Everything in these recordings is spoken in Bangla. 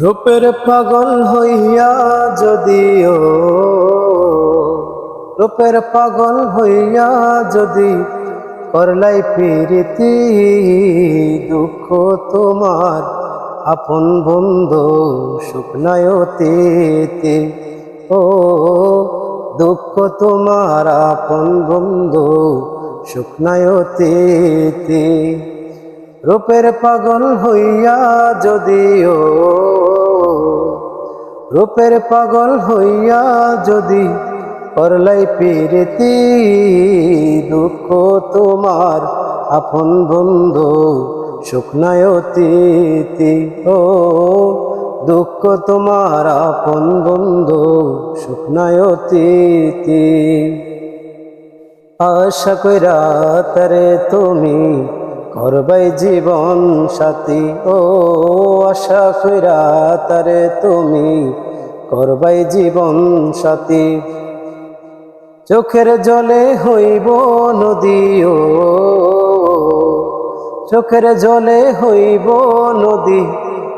রূপের পাগল হইয়া যদিও, রূপের পাগল হইয়া যদি করলাই প্রীতি, দুঃখ তোমার আপন বন্ধু শুকনায়তে ও, দুঃখ তোমার আপন বন্ধু শুকনায়তে রূপের পাগল হইয়া যদিও রূপের পাগল হইয়া যদি করলাই প্রীতি, দুঃখ তোমার আপন বন্ধু শুকনায়তি ও দুঃখ তোমার আপন বন্ধু শুকনায়তি আশা কইরা তারে তুমি করবাই জীবন সাথী, ও আশা কইরা তারে তুমি করবাই জীবন সাথী। চোখের জলে হইব নদী নদীও, চোখের জলে হইব নদী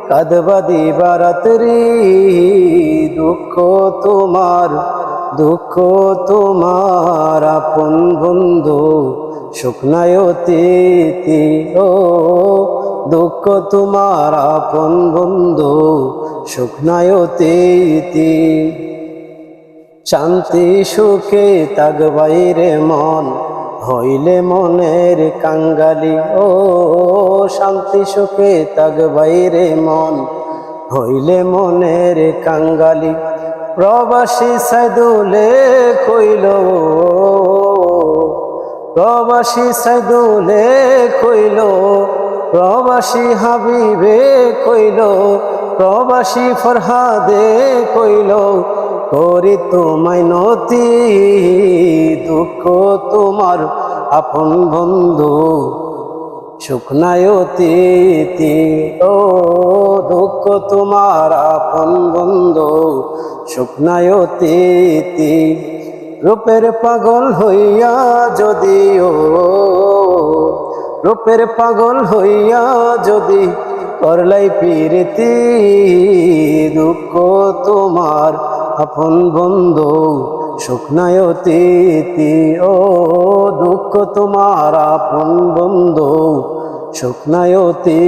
কাদবাদি বারাতরি দুঃখ তোমার দুঃখ তোমার আপন বন্ধু। শুকনায়তি ও দুঃখ তোমার আপন বন্ধু শুকনায়তি শান্তি সুখে তাগ বাইরে মন, হইলে মনের কাঙ্গালি, ও শান্তি সুখে তাগ বাইরে মন, হইলে মনের কাঙ্গালি। প্রবাসী সাইদুলে কইল প্রবাসী সাইদুলে কইল, প্রবাসী হাবিবে কইল, প্রবাসী ফরহাদে কইল, করি তোমায় নতি, দুঃখ তোমার আপন বন্ধু শুকনায়তি ও দুঃখ তোমার আপন বন্ধু শুকনায়তি রূপের পাগল হইয়া যদিও, রূপের পাগল হইয়া যদি করলাই প্রীতি, দুঃখ তোমার আপন বন্ধু শুকনায়তি ও দুঃখ তোমার আপন বন্ধু শুকনায়তি